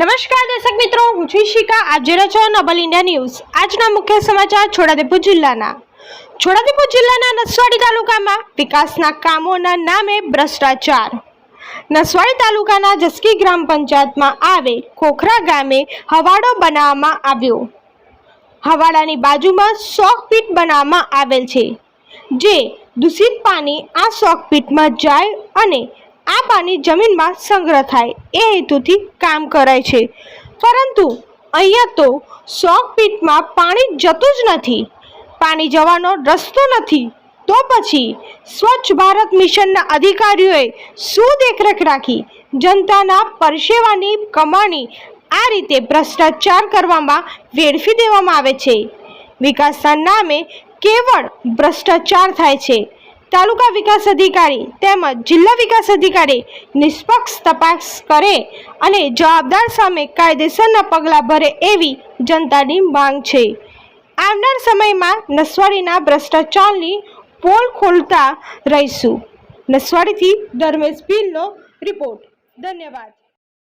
છું ઈશિકા. આપ જોઈ નબલ ઇન્ડિયા ન્યૂઝ. આજના મુખ્ય સમાચાર છોડાદેપુર જિલ્લાના. છોડાદેપુર જિલ્લાના નસવાડી તાલુકામાં વિકાસના કામોના નામે ભ્રષ્ટાચાર. નસવાડી તાલુકાના જસકી ગ્રામ પંચાયતમાં આવે ખોખરા ગામે હવાડો બનાવવામાં આવ્યો. હવાડાની બાજુમાં શોક પીટ બનાવવામાં આવેલ છે, જે દૂષિત પાણી આ શોક પીટમાં જાય અને આ પાણી જમીનમાં સંગ્રહ થાય. એ હેતુથી કામ કરાય છે. પરંતુ અહીંયા તો પીટમાં પાણી જતું જ નથી. પાણી જવાનો રસ્તો નથી. તો પછી સ્વચ્છ ભારત મિશનના અધિકારીઓએ શું દેખરેખ રાખી? જનતાના પરસેવાની કમાણી આ રીતે ભ્રષ્ટાચાર કરવામાં વેડફી દેવામાં આવે છે. વિકાસના નામે કેવળ ભ્રષ્ટાચાર થાય છે. તાલુકા વિકાસ અધિકારી તેમજ જિલ્લા વિકાસ અધિકારી નિષ્પક્ષ તપાસ કરે અને જવાબદાર સામે કાયદેસરના પગલાં ભરે એવી જનતાની માંગ છે. આવનાર સમયમાં નસવાડીના ભ્રષ્ટાચારની પોલ ખોલતા રહીશું. નસવાડીથી ધર્મેશ ભીલનો રિપોર્ટ. ધન્યવાદ.